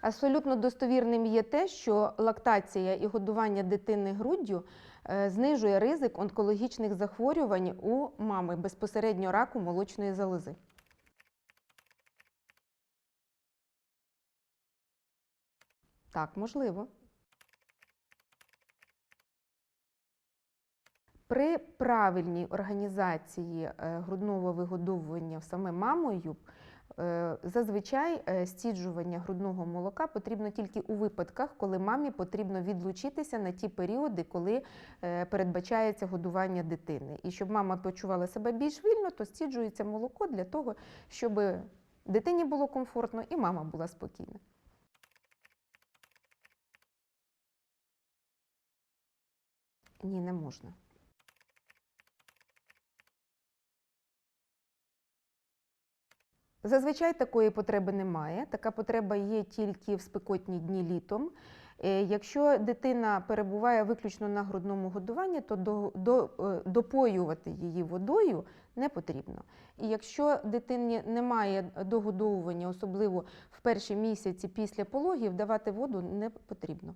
Абсолютно достовірним є те, що лактація і годування дитини груддю е, знижує ризик онкологічних захворювань у мами безпосередньо раку молочної залози. Так, можливо. При правильній організації е, грудного вигодовування саме мамою зазвичай е, стіджування грудного молока потрібно тільки у випадках, коли мамі потрібно відлучитися на ті періоди, коли е, передбачається годування дитини. І щоб мама почувала себе більш вільно, то стіджується молоко для того, щоб дитині було комфортно і мама була спокійна. Ні, не можна. Зазвичай такої потреби немає. Така потреба є тільки в спекотні дні літом. Е, Якщо дитина перебуває виключно на грудному годуванні, то до, до, е, допоювати її водою не потрібно. І якщо дитині немає догодовування, особливо в перші місяці після пологів, давати воду не потрібно.